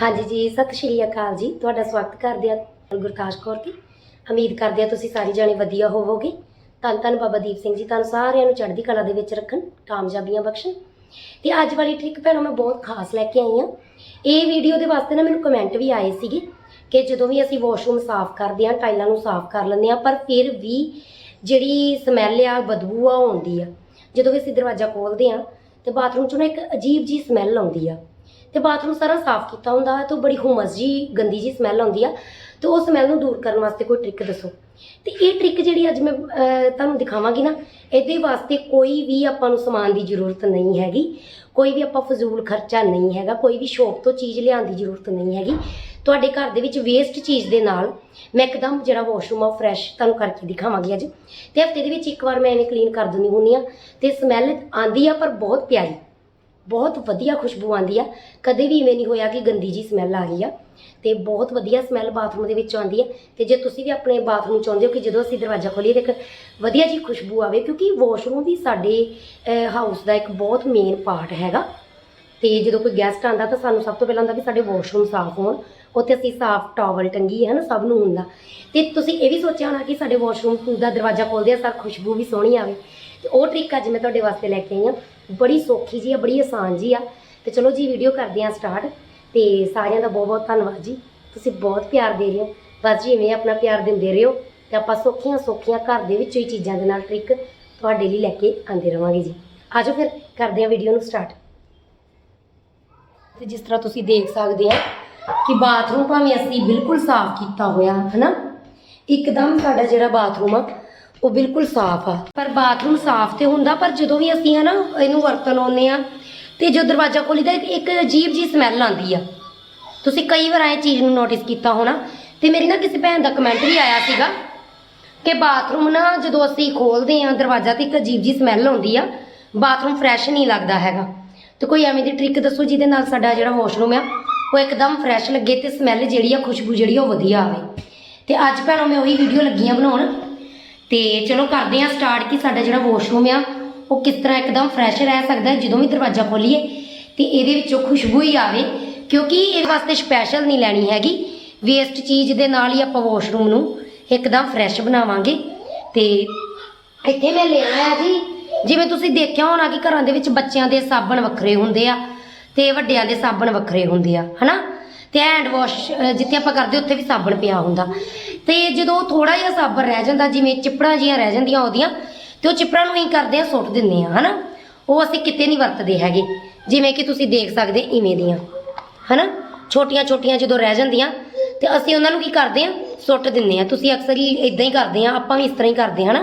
ਹਾਂਜੀ ਜੀ, ਸਤਿ ਸ਼੍ਰੀ ਅਕਾਲ ਜੀ। ਤੁਹਾਡਾ ਸਵਾਗਤ ਕਰਦੇ ਆ ਗੁਰਕਾਸ਼ ਕੌਰ ਦੀ ਉਮੀਦ ਕਰਦੇ ਆ ਤੁਸੀਂ ਸਾਰੇ ਜਾਣੇ ਵਧੀਆ ਹੋਵੋਗੇ। ਧੰਨ ਧੰਨ ਬਾਬਾ ਦੀਪ ਸਿੰਘ ਜੀ, ਤੁਹਾਨੂੰ ਸਾਰਿਆਂ ਨੂੰ ਚੜ੍ਹਦੀ ਕਲਾ ਦੇ ਵਿੱਚ ਰੱਖਣ, ਕਾਮਯਾਬੀਆਂ ਬਖਸ਼ਣ। ਤੇ ਅੱਜ ਵਾਲੀ ਟ੍ਰਿਕ ਭੈਣੋ, ਮੈਂ ਬਹੁਤ ਖਾਸ ਲੈ ਕੇ ਆਈ ਹਾਂ। ਇਹ ਵੀਡੀਓ ਦੇ ਵਾਸਤੇ ਨਾ ਮੈਨੂੰ ਕਮੈਂਟ ਵੀ ਆਏ ਸੀਗੇ ਕਿ ਜਦੋਂ ਵੀ ਅਸੀਂ ਵਾਸ਼ਰੂਮ ਸਾਫ਼ ਕਰਦੇ ਹਾਂ ਟਾਈਲਾਂ ਨੂੰ ਸਾਫ਼ ਕਰ ਲੈਂਦੇ ਹਾਂ, ਪਰ ਫਿਰ ਵੀ ਜਿਹੜੀ ਸਮੈਲ ਆ, ਬਦਬੂ ਆ ਉਹ ਆਉਂਦੀ ਆ। ਜਦੋਂ ਵੀ ਅਸੀਂ ਦਰਵਾਜ਼ਾ ਖੋਲਦੇ ਹਾਂ, ਤੇ ਬਾਥਰੂਮ ਚੋਂ ਨਾ ਇੱਕ ਅਜੀਬ ਜੀ ਸਮੈਲ ਆਉਂਦੀ ਆ। ਤੇ ਬਾਥਰੂਮ ਸਾਰਾ ਸਾਫ਼ ਕੀਤਾ ਹੁੰਦਾ ਹੈ ਤਾਂ ਬੜੀ ਹੁਮਸ ਜੀ, ਗੰਦੀ ਜੀ ਸਮੈਲ ਆਉਂਦੀ ਆ। ਤੇ ਉਹ ਸਮੈਲ ਨੂੰ ਦੂਰ ਕਰਨ ਵਾਸਤੇ ਕੋਈ ਟ੍ਰਿਕ ਦੱਸੋ। ਤੇ ਇਹ ਟ੍ਰਿਕ ਜਿਹੜੀ ਅੱਜ ਮੈਂ ਤੁਹਾਨੂੰ ਦਿਖਾਵਾਂਗੀ ਨਾ, ਇਹਦੇ ਵਾਸਤੇ ਕੋਈ ਵੀ ਆਪਾਂ ਨੂੰ ਸਮਾਨ ਦੀ ਜ਼ਰੂਰਤ ਨਹੀਂ ਹੈਗੀ। ਕੋਈ ਵੀ ਆਪਾਂ ਫਜ਼ੂਲ ਖਰਚਾ ਨਹੀਂ ਹੈਗਾ, ਕੋਈ ਵੀ ਸ਼ੌਪ ਤੋਂ ਚੀਜ਼ ਲਿਆਉਣ ਦੀ ਜ਼ਰੂਰਤ ਨਹੀਂ ਹੈਗੀ। ਤੁਹਾਡੇ ਘਰ ਦੇ ਵਿੱਚ ਵੇਸਟ ਚੀਜ਼ ਦੇ ਨਾਲ ਮੈਂ ਇੱਕਦਮ ਜਿਹੜਾ ਵਾਸ਼ਰੂਮ ਆ ਫਰੈਸ਼ ਤੁਹਾਨੂੰ ਕਰਕੇ ਦਿਖਾਵਾਂਗੀ ਅੱਜ। ਤੇ ਹਫ਼ਤੇ ਦੇ ਵਿੱਚ ਇੱਕ ਵਾਰ ਮੈਂ ਇਹਨੇ ਕਲੀਨ ਕਰ ਦਿੰਦੀ ਹੁੰਦੀ ਆ। ਤੇ ਸਮੈਲ ਆਂਦੀ ਆ ਪਰ ਬਹੁਤ ਪਿਆਰੀ। ਬਹੁਤ ਵਧੀਆ ਖੁਸ਼ਬੂ ਆਉਂਦੀ ਆ। ਕਦੇ ਵੀ ਇਵੇਂ ਨਹੀਂ ਹੋਇਆ ਕਿ ਗੰਦੀ ਜੀ ਸਮੈਲ ਆ ਗਈ ਆ। ਤੇ ਬਹੁਤ ਵਧੀਆ ਸਮੈਲ ਬਾਥਰੂਮ ਦੇ ਵਿੱਚ ਆਉਂਦੀ ਹੈ ਤੇ ਜੇ ਤੁਸੀਂ ਵੀ ਆਪਣੇ ਬਾਥਰੂਮ ਚਾਹੁੰਦੇ ਹੋ ਕਿ ਜਦੋਂ ਅਸੀਂ ਦਰਵਾਜ਼ਾ ਖੋਲੀਏ ਤੇ ਇੱਕ ਵਧੀਆ ਜੀ ਖੁਸ਼ਬੂ ਆਵੇ, ਕਿਉਂਕਿ ਵਾਸ਼ਰੂਮ ਵੀ ਸਾਡੇ ਹਾਊਸ ਦਾ ਇੱਕ ਬਹੁਤ ਮੇਨ ਪਾਰਟ ਹੈਗਾ। ਤੇ ਜਦੋਂ ਕੋਈ ਗੈਸਟ ਆਂਦਾ ਤਾਂ ਸਾਨੂੰ ਸਭ ਤੋਂ ਪਹਿਲਾਂ ਹੁੰਦਾ ਕਿ ਸਾਡੇ ਵਾਸ਼ਰੂਮ ਸਾਫ਼ ਹੋਣ। ਉੱਥੇ ਅਸੀਂ ਸਾਫ਼ ਟਾਵਲ ਟੰਗੀ ਹੈ ਨਾ, ਸਭ ਨੂੰ ਹੁੰਦਾ। ਤੇ ਤੁਸੀਂ ਇਹ ਵੀ ਸੋਚਿਆ ਹੋਣਾ ਕਿ ਸਾਡੇ ਵਾਸ਼ਰੂਮ ਦਾ ਦਰਵਾਜ਼ਾ ਖੋਲਦੇ ਆ, ਸਰ ਖੁਸ਼ਬੂ ਵੀ ਸੋਹਣੀ ਆਵੇ। ਤੇ ਉਹ ਟ੍ਰਿਕ ਅੱਜ ਮੈਂ ਤੁਹਾਡੇ ਵਾਸਤੇ ਲੈ ਕੇ ਆਈ ਹਾਂ। ਬੜੀ ਸੌਖੀ ਜੀ ਆ, ਬੜੀ ਆਸਾਨ ਜੀ ਆ। ਤੇ ਚਲੋ ਜੀ ਵੀਡੀਓ ਕਰਦੇ ਹਾਂ ਸਟਾਰਟ ਤੇ ਸਾਰਿਆਂ ਦਾ ਬਹੁਤ ਬਹੁਤ ਧੰਨਵਾਦ ਜੀ। ਤੁਸੀਂ ਬਹੁਤ ਪਿਆਰ ਦੇ ਰਹੇ ਹੋ। ਬਸ ਜੀ, ਇਵੇਂ ਆਪਣਾ ਪਿਆਰ ਦਿੰਦੇ ਰਹੋ ਤੇ ਆਪਾਂ ਸੌਖੀਆਂ ਸੌਖੀਆਂ ਘਰ ਦੇ ਵਿੱਚੋਂ ਹੀ ਚੀਜ਼ਾਂ ਦੇ ਨਾਲ ਟ੍ਰਿਕ ਤੁਹਾਡੇ ਲਈ ਲੈ ਕੇ ਆਂਦੇ ਰਵਾਂਗੇ ਜੀ। ਆਜੋ ਫਿਰ, ਕਰਦੇ ਹਾਂ ਵੀਡੀਓ ਨੂੰ ਸਟਾਰਟ ਤੇ ਜਿਸ ਤਰ੍ਹਾਂ ਤੁਸੀਂ ਦੇਖ ਸਕਦੇ ਆ ਕਿ ਬਾਥਰੂਮ ਭਾਵੇਂ ਅਸੀਂ ਬਿਲਕੁਲ ਸਾਫ਼ ਕੀਤਾ ਹੋਇਆ, ਹਨਾ? ਇੱਕਦਮ ਸਾਡਾ ਜਿਹੜਾ ਬਾਥਰੂਮ ਆ ਉਹ ਬਿਲਕੁਲ ਸਾਫ਼ ਆ। ਪਰ ਬਾਥਰੂਮ ਸਾਫ਼ ਤੇ ਹੁੰਦਾ, ਪਰ ਜਦੋਂ ਵੀ ਅਸੀਂ ਹਨਾ ਇਹਨੂੰ ਵਰਤਣ ਆਉਂਦੇ ਆ, ਤੇ ਜੋ ਦਰਵਾਜ਼ਾ ਖੋਲੀਦਾ, ਇੱਕ- ਇੱਕ ਅਜੀਬ ਜੀ ਸਮੈਲ ਆਉਂਦੀ ਆ। ਤੁਸੀਂ ਕਈ ਵਾਰ ਇਹ ਚੀਜ਼ ਨੂੰ ਨੋਟਿਸ ਕੀਤਾ ਹੋਣਾ। ਤੇ ਮੇਰੀ ਨਾ ਕਿਸੇ ਭੈਣ ਦਾ ਕਮੈਂਟ ਵੀ ਆਇਆ ਸੀਗਾ ਕਿ ਬਾਥਰੂਮ ਨਾ ਜਦੋਂ ਅਸੀਂ ਖੋਲਦੇ ਆ, ਦਰਵਾਜ਼ਾ ਤੇ ਇੱਕ ਅਜੀਬ ਜੀ ਸਮੈਲ ਆਉਂਦੀ ਆ, ਬਾਥਰੂਮ ਫਰੈਸ਼ ਨਹੀਂ ਲੱਗਦਾ ਹੈਗਾ। ਤੇ ਕੋਈ ਐਵੇਂ ਦੀ ਟ੍ਰਿਕ ਦੱਸੋ ਜਿਹਦੇ ਨਾਲ ਸਾਡਾ ਜਿਹੜਾ ਵਾਸ਼ਰੂਮ ਆ, ਉਹ ਇੱਕਦਮ ਫਰੈਸ਼ ਲੱਗੇ ਤੇ ਸਮੈਲ ਜਿਹੜੀ ਆ, ਖੁਸ਼ਬੂ ਜਿਹੜੀ ਆ, ਉਹ ਵਧੀਆ ਆਵੇ। ਤੇ ਅੱਜ ਭੈਣੋ ਮੈਂ ਉਹੀ ਵੀਡੀਓ ਲੱਗੀ ਆ ਬਣਾਉਣ। ਤੇ ਚਲੋ ਕਰਦੇ ਆ ਸਟਾਰਟ ਕਿ ਸਾਡਾ ਜਿਹੜਾ ਵਾਸ਼ਰੂਮ ਆ, ਉਹ ਕਿਸ ਤਰ੍ਹਾਂ ਇੱਕਦਮ ਫਰੈਸ਼ ਰਹਿ ਸਕਦਾ ਜਦੋਂ ਵੀ ਦਰਵਾਜ਼ਾ ਖੋਲੀਏ ਤੇ ਇਹਦੇ ਵਿੱਚੋਂ ਖੁਸ਼ਬੂ ਹੀ ਆਵੇ, ਕਿਉਂਕਿ ਇਹਦੇ ਵਾਸਤੇ ਸਪੈਸ਼ਲ ਨਹੀਂ ਲੈਣੀ ਹੈਗੀ। ਵੇਸਟ ਚੀਜ਼ ਦੇ ਨਾਲ ਹੀ ਆਪਾਂ ਵਾਸ਼ਰੂਮ ਨੂੰ ਇੱਕਦਮ ਫਰੈਸ਼ ਬਣਾਵਾਂਗੇ। ਤੇ ਇੱਥੇ ਮੈਂ ਲੈ ਆਇਆ ਜੀ, ਜਿਵੇਂ ਤੁਸੀਂ ਦੇਖਿਆ ਹੋਣਾ ਕਿ ਘਰਾਂ ਦੇ ਵਿੱਚ ਬੱਚਿਆਂ ਦੇ ਸਾਬਣ ਵੱਖਰੇ ਹੁੰਦੇ ਆ ਤੇ ਵੱਡਿਆਂ ਦੇ ਸਾਬਣ ਵੱਖਰੇ ਹੁੰਦੇ ਆ, ਹਨਾ? ਤੇ ਹੈਂਡ ਵਾਸ਼ ਜਿੱਥੇ ਆਪਾਂ ਕਰਦੇ ਉੱਥੇ ਵੀ ਸਾਬਣ ਪਿਆ ਹੁੰਦਾ। ਤੇ ਜਦੋਂ ਥੋੜਾ ਜਿਹਾ ਸਾਬਣ ਰਹਿ ਜਾਂਦਾ, ਜਿਵੇਂ ਚਿਪੜਾਂ ਜੀਆਂ ਰਹਿ ਜਾਂਦੀਆਂ ਉਹਦੀਆਂ, ਤੇ ਉਹ ਚਿਪੜਾਂ ਨੂੰ ਹੀ ਕਰਦੇ ਆ ਸੁੱਟ ਦਿੰਦੇ ਆ ਹਨਾ? ਉਹ ਅਸੀਂ ਕਿਤੇ ਨਹੀਂ ਵਰਤਦੇ ਹੈਗੇ। ਜਿਵੇਂ ਕਿ ਤੁਸੀਂ ਦੇਖ ਸਕਦੇ ਇਵੇਂ ਦੀਆਂ, ਹਨਾ? ਛੋਟੀਆਂ ਛੋਟੀਆਂ ਜਦੋਂ ਰਹਿ ਜਾਂਦੀਆਂ, ਤੇ ਅਸੀਂ ਉਹਨਾਂ ਨੂੰ ਕੀ ਕਰਦੇ ਆ ਸੁੱਟ ਦਿੰਦੇ ਆ ਤੁਸੀਂ ਅਕਸਰ ਹੀ ਇਦਾਂ ਹੀ ਕਰਦੇ ਆ ਆਪਾਂ ਵੀ ਇਸ ਤਰ੍ਹਾਂ ਹੀ ਕਰਦੇ ਹਾਂ, ਹਨਾ?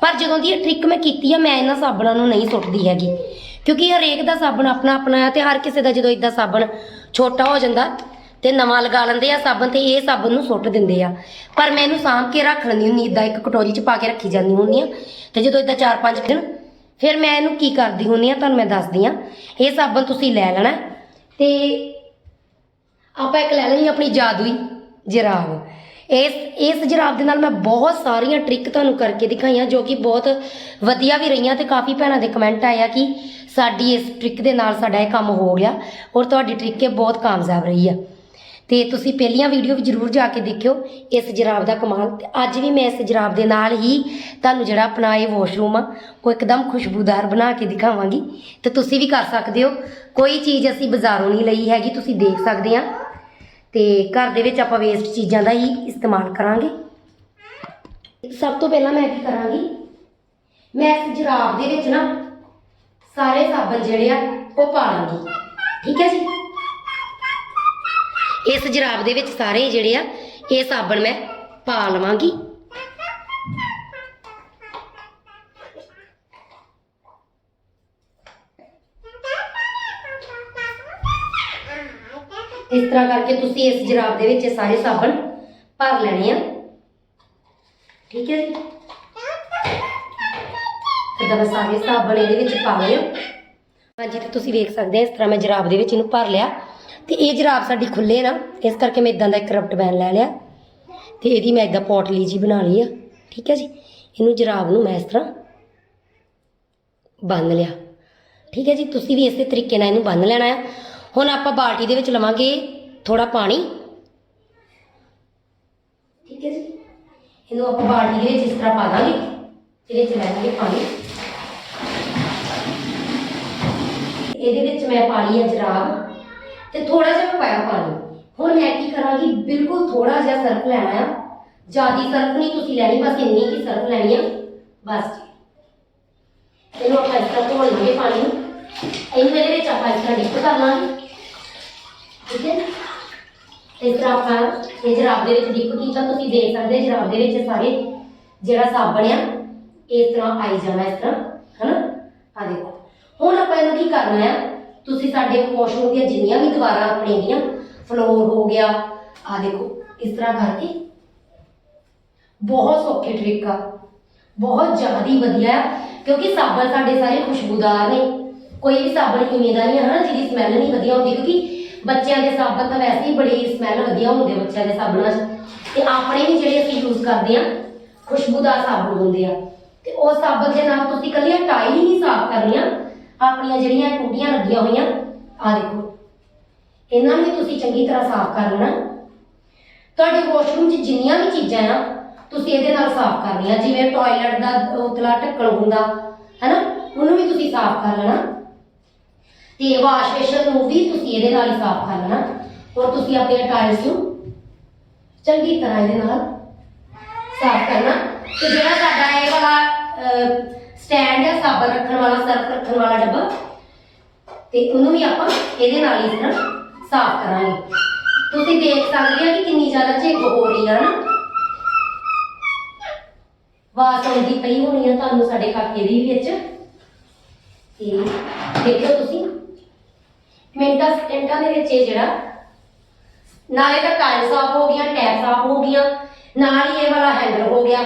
ਪਰ ਜਦੋਂ ਦੀ ਇਹ ਟ੍ਰਿਕ ਮੈਂ ਕੀਤੀ ਆ, ਮੈਂ ਇਹਨਾਂ ਸਾਬਣਾਂ ਨੂੰ ਨਹੀਂ ਸੁੱਟਦੀ ਹੈਗੀ। ਕਿਉਂਕਿ ਹਰੇਕ ਦਾ ਸਾਬਣ ਆਪਣਾ ਆਪਣਾ ਹੈ ਤੇ ਹਰ ਕਿਸੇ ਦਾ ਜਦੋਂ ਇਦਾਂ ਸਾਬਣ ਛੋਟਾ ਹੋ ਜਾਂਦਾ ਤੇ ਨਵਾਂ ਲਗਾ ਲੈਂਦੇ ਆ ਸਾਬਣ ਤੇ ਇਹ ਸਾਬਣ ਨੂੰ ਸੁੱਟ ਦਿੰਦੇ ਆ। ਪਰ ਮੈਂ ਇਹਨੂੰ ਸਾਂਭ ਕੇ ਰੱਖ ਲੈਂਦੀ ਹੁੰਦੀ ਇਦਾਂ ਇੱਕ ਕਟੋਰੀ 'ਚ ਪਾ ਕੇ ਰੱਖੀ ਜਾਂਦੀ ਹੁੰਦੀ ਆ। ਤੇ ਜਦੋਂ ਇਦਾਂ 4-5 ਦਿਨ, ਫਿਰ ਮੈਂ ਇਹਨੂੰ ਕੀ ਕਰਦੀ ਹੁੰਦੀ ਆ, ਤੁਹਾਨੂੰ ਮੈਂ ਦੱਸਦੀ ਆ। ਇਹ ਸਾਬਣ ਤੁਸੀਂ ਲੈ ਲੈਣਾ, ਤੇ ਆਪਾਂ ਇੱਕ ਲੈ ਲਈ ਆਪਣੀ ਜਾਦੂਈ ਜਰਾਬ। ਇਸ ਇਸ ਜਰਾਬ ਦੇ ਨਾਲ ਮੈਂ ਬਹੁਤ ਸਾਰੀਆਂ ਟ੍ਰਿਕ ਤੁਹਾਨੂੰ ਕਰਕੇ ਦਿਖਾਈਆਂ, ਜੋ ਕਿ ਬਹੁਤ ਵਧੀਆ ਵੀ ਰਹੀਆਂ ਤੇ ਕਾਫੀ ਭੈਣਾਂ ਦੇ ਕਮੈਂਟ ਆਇਆ ਕਿ ਸਾਡੀ ਇਸ ਟ੍ਰਿਕ ਦੇ ਨਾਲ ਸਾਡਾ ਇਹ ਕੰਮ ਹੋ ਗਿਆ ਔਰ ਤੁਹਾਡੀ ਟ੍ਰਿਕ ਇਹ ਬਹੁਤ ਕਾਮਯਾਬ ਰਹੀ ਆ। ਤੇ ਤੁਸੀਂ ਪਹਿਲੀਆਂ ਵੀਡੀਓ ਵੀ ਜਰੂਰ ਜਾ ਕੇ ਦੇਖਿਓ ਇਸ ਜਰਾਬ ਦਾ ਕਮਾਲ। ਤੇ ਅੱਜ ਵੀ ਮੈਂ ਇਸ ਜਰਾਬ ਦੇ ਨਾਲ ਹੀ ਤੁਹਾਨੂੰ ਜਿਹੜਾ ਆਪਣਾ ਇਹ ਵਾਸ਼ਰੂਮ ਆ, ਉਹ ਇੱਕਦਮ ਖੁਸ਼ਬੂਦਾਰ ਬਣਾ ਕੇ ਦਿਖਾਵਾਂਗੀ। ਤੇ ਤੁਸੀਂ ਵੀ ਕਰ ਸਕਦੇ ਹੋ। ਕੋਈ ਚੀਜ਼ ਅਸੀਂ ਬਾਜ਼ਾਰੋਂ ਨਹੀਂ ਲਈ ਹੈਗੀ, ਤੁਸੀਂ ਦੇਖ ਸਕਦੇ ਆ। ਤੇ ਘਰ ਦੇ ਵਿੱਚ ਆਪਾਂ ਵੇਸਟ ਚੀਜ਼ਾਂ ਦਾ ਹੀ ਇਸਤੇਮਾਲ ਕਰਾਂਗੇ। ਸਭ ਤੋਂ ਪਹਿਲਾਂ ਮੈਂ ਕੀ ਕਰਾਂਗੀ? ਮੈਂ ਇਸ ਜਰਾਬ ਦੇ ਵਿੱਚ ਨਾ ਸਾਰੇ ਸਾਬਣ ਜਿਹੜੇ ਆ, ਉਹ ਪਾ ਲਾਂਗੀ। ਠੀਕ ਹੈ ਜੀ? ਇਸ ਜਰਾਬ ਦੇ ਵਿੱਚ ਸਾਰੇ ਜਿਹੜੇ ਆ, ਇਹ ਸਾਬਣ ਮੈਂ ਪਾ ਲਵਾਂਗੀ। ਇਸ ਤਰ੍ਹਾਂ ਕਰਕੇ ਤੁਸੀਂ ਇਸ ਜਰਾਬ ਦੇ ਵਿੱਚ ਇਹ ਸਾਰੇ ਸਾਬਣ ਭਰ ਲੈਣੇ ਆ। ਠੀਕ ਹੈ ਜੀ? ਇਦਾਂ ਸਾਰੇ ਸਾਬਣ ਇਹਦੇ ਵਿੱਚ ਪਾ ਲਿਓ ਹਾਂਜੀ, ਤੇ ਤੁਸੀਂ ਵੇਖ ਸਕਦੇ ਆ, ਇਸ ਤਰ੍ਹਾਂ ਮੈਂ ਜਰਾਬ ਦੇ ਵਿੱਚ ਇਹਨੂੰ ਭਰ ਲਿਆ। ਤੇ ਇਹ ਜਰਾਬ ਸਾਡੀ ਖੁੱਲੇ ਨਾ, ਇਸ ਕਰਕੇ ਮੈਂ ਇਦਾਂ ਦਾ ਇੱਕ ਰਬਟ ਬੈਨ ਲੈ ਲਿਆ। ਤੇ ਇਹਦੀ ਮੈਂ ਇਦਾਂ ਪੋਟਲੀ ਜੀ ਬਣਾ ਲਈ ਆ, ਠੀਕ ਹੈ ਜੀ? ਇਹਨੂੰ ਜਰਾਬ ਨੂੰ ਮੈਂ ਇਸ ਤਰ੍ਹਾਂ ਬੰਨ ਲਿਆ। ਠੀਕ ਹੈ ਜੀ? ਤੁਸੀਂ ਵੀ ਇਸੇ ਤਰੀਕੇ ਨਾਲ ਇਹਨੂੰ ਬੰਨ ਲੈਣਾ ਆ। ਹੁਣ ਆਪਾਂ ਬਾਲਟੀ ਦੇ ਵਿੱਚ ਲਵਾਂਗੇ ਥੋੜਾ ਪਾਣੀ। ਠੀਕ ਹੈ ਜੀ? ਇਹਨੂੰ ਆਪਾਂ ਬਾਲਟੀ ਦੇ ਵਿੱਚ ਇਸ ਤਰ੍ਹਾਂ ਪਾ ਦਾਂਗੇ। ਇਹਦੇ ਚ ਲੈ ਲਾਂਗੇ ਪਾਣੀ। ਇਹਦੇ ਵਿੱਚ ਮੈਂ ਪਾ ਲਈ ਹੈ ਜਰਾਬ। ਤੇ ਥੋੜਾ ਜਿਹਾ ਮੈਂ ਪਾਇਆ ਪਾਣੀ ਹੁਣ ਮੈਂ ਕੀ ਕਰਾਂਗੀ? ਬਿਲਕੁਲ ਥੋੜਾ ਜਿਹਾ ਸਰਫ ਲੈਣਾ ਆ। ਜਿਆਦੀ ਸਰਫ ਨਹੀਂ ਤੁਸੀਂ ਲੈਣੀ ਬਸ ਇੰਨੀ ਹੀ ਸਰਫ ਲੈਣੀ ਆ। ਬਸ ਜੀ। ਇਹਨੂੰ ਆਪਾਂ ਇਸ ਤਰ੍ਹਾਂ ਧੋ ਲਵਾਂਗੇ ਪਾਣੀ ਨੂੰ। ਇਹਨੂੰ ਇਹਦੇ ਵਿੱਚ ਆਪਾਂ ਇਸ ਤਰ੍ਹਾਂ ਡਿਪ ਕਰ ਲਾਂਗੇ। ਠੀਕ ਹੈ ਇਸ ਤਰ੍ਹਾਂ ਆਪਾਂ ਇਹ ਜਰਾਬ ਦੇ ਵਿੱਚ ਡਿਪ ਕੀਤਾ। ਤੁਸੀਂ ਦੇਖ ਸਕਦੇ ਜਰਾਬ ਦੇ ਵਿੱਚ ਸਾਰੇ ਜਿਹੜਾ ਸਾਬਣ ਆ ਇਸ ਤਰ੍ਹਾਂ ਆਈ ਜਾਣਾ ਇਸ ਤਰ੍ਹਾਂ, ਹਨਾ? ਆ ਦੇਖੋ। ਹੁਣ ਆਪਾਂ ਇਹਨੂੰ ਕੀ ਕਰਨਾ ਆ? ਤੁਸੀਂ ਸਾਡੇ ਵਾਸ਼ਰੂਮ ਦੀਆਂ ਜਿੰਨੀਆਂ ਵੀ ਦੀਵਾਰਾਂ ਆਪਣੇ ਦੀਆਂ ਫਲੋਰ ਹੋ ਗਿਆ ਆ ਦੇਖੋ, ਇਸ ਤਰ੍ਹਾਂ ਕਰਕੇ। ਬਹੁਤ ਸੌਖੇ ਟ੍ਰਿਕ ਆ। ਬਹੁਤ ਜ਼ਿਆਦਾ ਵਧੀਆ ਆ, ਕਿਉਂਕਿ ਸਾਬਣ ਸਾਡੇ ਸਾਰੇ ਖੁਸ਼ਬੂਦਾਰ ਨੇ। ਕੋਈ ਵੀ ਸਾਬਣ ਇਵੇਂ ਦਾ ਨਹੀਂ ਹੈ ਨਾ ਜਿਹਦੀ ਸਮੈਲ ਨਹੀਂ ਵਧੀਆ ਹੁੰਦੀ, ਕਿਉਂਕਿ ਬੱਚਿਆਂ ਦੇ ਸਾਬਣ ਤਾਂ ਵੈਸੇ ਹੀ ਬੜੀ ਸਮੈਲ ਵਧੀਆ ਹੁੰਦੇ ਬੱਚਿਆਂ ਦੇ ਸਾਬਣਾਂ 'ਚ। ਤੇ ਆਪਣੇ ਵੀ ਜਿਹੜੇ ਅਸੀਂ ਯੂਜ਼ ਕਰਦੇ ਆ, ਖੁਸ਼ਬੂਦਾਰ ਸਾਬਣ ਹੁੰਦੇ ਆ। ਤੇ ਉਹ ਸਾਬਣ ਦੇ ਨਾਲ ਤੁਸੀਂ ਕੱਲੀਆਂ ਟਾਈਲ ਹੀ ਨਹੀਂ ਸਾਫ਼ ਕਰਨੀਆਂ। ਆਪਣੀਆਂ ਜਿਹੜੀਆਂ ਟੂਟੀਆਂ ਲੱਗੀਆਂ ਹੋਈਆਂ ਆ ਦੇਖੋ। ਇਹਨਾਂ ਨੂੰ ਵੀ ਤੁਸੀਂ ਚੰਗੀ ਤਰ੍ਹਾਂ ਸਾਫ਼ ਕਰ ਲੈਣਾ। ਤੁਹਾਡੇ ਵਾਸ਼ਰੂਮ 'ਚ ਜਿੰਨੀਆਂ ਵੀ ਚੀਜ਼ਾਂ ਆ, ਤੁਸੀਂ ਇਹਦੇ ਨਾਲ ਸਾਫ਼ ਕਰਨੀਆਂ ਜਿਵੇਂ ਟਾਇਲਟ ਦਾ ਉਤਲਾ ਢੱਕਣ ਹੁੰਦਾ, ਹੈਨਾ? ਉਹਨੂੰ ਵੀ ਤੁਸੀਂ ਸਾਫ਼ ਕਰ ਲੈਣਾ। ਤੇ ਵਾਸ਼ ਬੇਸ਼ਨ ਨੂੰ ਵੀ ਤੁਸੀਂ ਇਹਦੇ ਨਾਲ ਹੀ ਸਾਫ਼ ਕਰ ਲੈਣਾ। ਔਰ ਤੁਸੀਂ ਆਪਣੇ ਟਾਇਲਸ ਨੂੰ ਚੰਗੀ ਤਰ੍ਹਾਂ ਇਹਦੇ ਨਾਲ ਸਾਫ਼ ਕਰਨਾ। ਤੇ ਜਿਹੜਾ ਸਾਡਾ ਇਹ ਵਾਲਾ ਸਟੈਂਡ ਹੈ ਸਾਬਣ ਰੱਖਣ ਵਾਲਾ, ਸਰਫ ਰੱਖਣ ਵਾਲਾ ਡੱਬਾ। ਤੇ ਉਹਨੂੰ ਵੀ ਆਪਾਂ ਇਹਦੇ ਨਾਲ ਹੀ ਇਸ ਸਾਫ਼ ਕਰਾਂਗੇ। ਤੁਸੀਂ ਦੇਖ ਸਕਦੇ ਆ ਕਿ ਕਿੰਨੀ ਜ਼ਿਆਦਾ ਝਿੱਗ ਹੋ ਰਹੀ ਆ ਨਾ ਵਾਸ ਆਉਂਦੀ ਪਈ ਹੋਣੀ ਆ ਤੁਹਾਨੂੰ ਸਾਡੇ ਕਾਕੇ ਦੀ ਵਿੱਚ। ਤੇ ਦੇਖੋ ਤੁਸੀਂ। ਮਿੰਟਾਂ ਸਕਿੰਟਾਂ ਦੇ ਵਿੱਚ ਇਹ ਜਿਹੜਾ ਨਾਲੇ ਤਾਂ ਟਾਇਲ ਸਾਫ਼ ਹੋ ਗਿਆ, ਟੈਪ ਸਾਫ਼ ਹੋ ਗਿਆ, ਨਾਲ ਹੀ ਇਹ ਵਾਲਾ ਹੈਂਡਲ ਹੋ ਗਿਆ।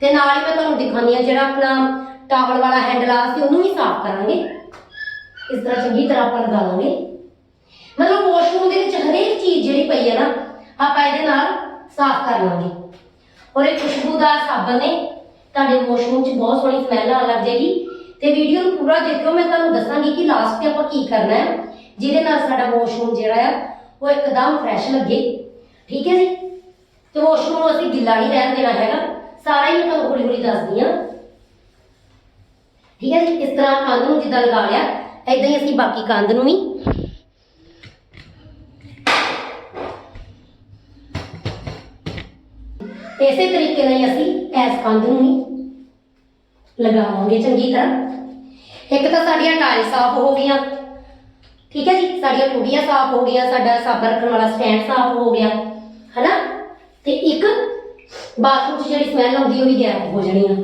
ਤੇ ਨਾਲ ਹੀ ਮੈਂ ਤੁਹਾਨੂੰ ਦਿਖਾਉਂਦੀ ਆ ਜਿਹੜਾ ਆਪਣਾ ਟਾਵਲ ਵਾਲਾ ਹੈਂਡਲ ਆ ਅਸੀਂ ਉਹਨੂੰ ਵੀ ਸਾਫ਼ ਕਰਾਂਗੇ। ਇਸ ਤਰ੍ਹਾਂ ਚੰਗੀ ਤਰ੍ਹਾਂ ਆਪਾਂ ਲਗਾ ਲਾਂਗੇ ਮਤਲਬ ਵਾਸ਼ਰੂਮ ਦੇ ਵਿੱਚ ਹਰੇਕ ਚੀਜ਼ ਜਿਹੜੀ ਪਈ ਹੈ ਨਾ, ਆਪਾਂ ਇਹਦੇ ਨਾਲ ਸਾਫ਼ ਕਰ ਲਾਂਗੇ ਔਰ ਇਹ ਖੁਸ਼ਬੂਦਾਰ ਸਾਬਣ ਨੇ ਤੁਹਾਡੇ ਵਾਸ਼ਰੂਮ 'ਚ ਬਹੁਤ ਸੋਹਣੀ ਸਮੈਲ ਆਉਣ ਲੱਗ ਜਾਏਗੀ। ਤੇ ਵੀਡੀਓ ਨੂੰ ਪੂਰਾ ਦੇਖਿਓ, ਮੈਂ ਤੁਹਾਨੂੰ ਦੱਸਾਂਗੀ ਕਿ ਲਾਸਟ ਤੇ ਆਪਾਂ ਕੀ ਕਰਨਾ ਹੈ। ਜਿਹਦੇ ਨਾਲ ਸਾਡਾ ਵਾਸ਼ਰੂਮ ਜਿਹੜਾ ਆ, ਉਹ ਇੱਕਦਮ ਫਰੈਸ਼ ਲੱਗੇ। ਠੀਕ ਹੈ ਜੀ? ਤੇ ਵਾਸ਼ਰੂਮ ਨੂੰ ਅਸੀਂ ਗਿੱਲਾ ਨਹੀਂ ਰਹਿਣ ਦੇਣਾ ਹੈਗਾ। ਸਾਰਾ ਹੀ ਮੈਂ ਤੁਹਾਨੂੰ ਹੌਲੀ ਹੌਲੀ ਦੱਸਦੀ ਹਾਂ। ਠੀਕ ਹੈ ਜੀ? ਇਸ ਤਰ੍ਹਾਂ ਕੰਧ ਨੂੰ ਜਿੱਦਾਂ ਲਗਾ ਲਿਆ, ਏਦਾਂ ਹੀ ਅਸੀਂ ਬਾਕੀ ਕੰਧ ਨੂੰ ਵੀ ਇਸੇ ਤਰੀਕੇ ਨਾਲ ਹੀ ਅਸੀਂ ਇਸ ਕੰਧ ਨੂੰ ਵੀ ਲਗਾਵਾਂਗੇ ਚੰਗੀ ਤਰ੍ਹਾਂ। ਇੱਕ ਤਾਂ ਸਾਡੀਆਂ ਟਾਇਲ ਸਾਫ਼ ਹੋ ਗਈਆਂ। ਠੀਕ ਹੈ ਜੀ? ਸਾਡੀਆਂ ਟੂਟੀਆਂ ਸਾਫ਼ ਹੋ ਗਈਆਂ, ਸਾਡਾ ਸਾਬਣ ਰੱਖਣ ਵਾਲਾ ਸਟੈਂਡ ਸਾਫ਼ ਹੋ ਗਿਆ, ਹਨਾ? ਤੇ ਇੱਕ ਬਾਥਰੂਮ 'ਚ ਜਿਹੜੀ ਸਮੈਲ ਆਉਂਦੀ ਉਹ ਵੀ ਗਾਇਬ ਹੋ ਜਾਣੀ ਆ।